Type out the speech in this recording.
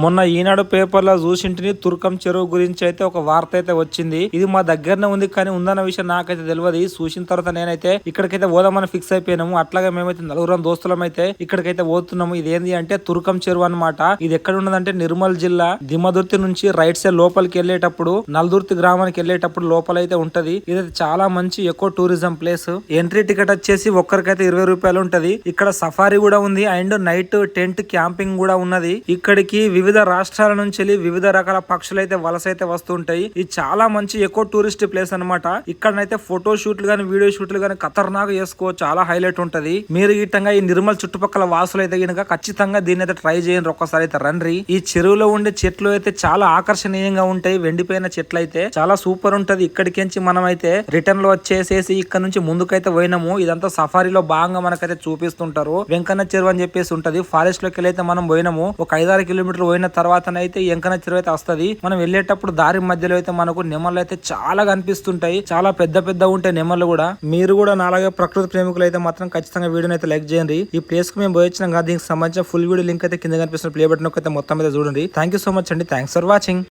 మొన్న ఈనాడు పేపర్లో చూసింటిని తుర్కం చెరువు గురించి అయితే ఒక వార్త అయితే వచ్చింది. ఇది మా దగ్గరనే ఉంది కానీ ఉందన్న విషయం నాకైతే తెలియదు చూసిన తర్వాత నేనైతే ఇక్కడికైతే పోదామని ఫిక్స్ అయిపోయినాము. అట్లాగే మేమైతే నలుగురం దోస్తులం అయితే ఇక్కడికైతే పోతున్నాము. ఇది ఏంది అంటే తుర్కం చెరువు అన్నమాట. ఇది ఎక్కడ ఉన్నదంటే నిర్మల్ జిల్లా దిమదుర్తి నుంచి రైట్ సైడ్ లోపలికి వెళ్ళేటప్పుడు నల్దుర్తి గ్రామానికి వెళ్ళేటప్పుడు లోపలైతే ఉంటది. ఇది చాలా మంచి ఎక్కువ టూరిజం ప్లేస్. ఎంట్రీ టికెట్ వచ్చేసి ఒక్కరికైతే ఇరవై రూపాయలు ఉంటది. ఇక్కడ సఫారీ కూడా ఉంది. అండ్ నైట్ టెంట్ క్యాంపింగ్ కూడా ఉన్నది. ఇక్కడికి వివిధ రాష్ట్రాల నుంచి వెళ్ళి వివిధ రకాల పక్షులు అయితే వలస అయితే వస్తుంటాయి. ఇది చాలా మంచి ఎక్కువ టూరిస్ట్ ప్లేస్ అన్నమాట. ఇక్కడనైతే ఫోటో షూట్లు గానీ వీడియో షూట్లు గానీ ఖతర్నాక్ చేసుకోవచ్చు. చాలా హైలైట్ ఉంటది. మీరు గిట్టంగా ఈ నిర్మల్ చుట్టుపక్కల వాసులు అయితే గనుక ఖచ్చితంగా దీన్ని అయితే ట్రై చేయండి. ఒక్కసారి అయితే రండి. ఈ చెరువులో ఉండే చెట్లు అయితే చాలా ఆకర్షణీయంగా ఉంటాయి. వెండిపోయిన చెట్లు అయితే చాలా సూపర్ ఉంటది. ఇక్కడికించి మనం అయితే రిటర్న్లో వచ్చేసేసి ఇక్కడ నుంచి ముందుకైతే పోయినాము. ఇదంతా సఫారీలో భాగంగా మనకైతే చూపిస్తుంటారు. వెంకన్న చెరువు అని చెప్పేసి ఉంటది. ఫారెస్ట్లోకి వెళ్ళి అయితే మనం పోయినాము. ఒక ఐదారు కిలోమీటర్లు పోయిన తర్వాతనైతే ఎంకన చెరువు అయితే వస్తది. మనం వెళ్ళేటప్పుడు దారి మధ్యలో అయితే మనకు నెమళ్ళు అయితే చాలా కనిపిస్తుంటాయి. చాలా పెద్ద పెద్ద ఉంటాయి నెమళ్ళు కూడా. మీరు కూడా నాలాగే ప్రకృతి ప్రేమికులు అయితే మాత్రం ఖచ్చితంగా వీడియోని అయితే లైక్ చేయండి. ఈ ప్లేస్కు మేము పోయించినాం కదా దీనికి సంబంధించిన ఫుల్ వీడియో లింక్ అయితే కింద కనిపిస్తున్న ప్లే బటన్ అయితే మొత్తం మీద చూడండి. థ్యాంక్ యూ సో మచ్ అండి. Thanks for watching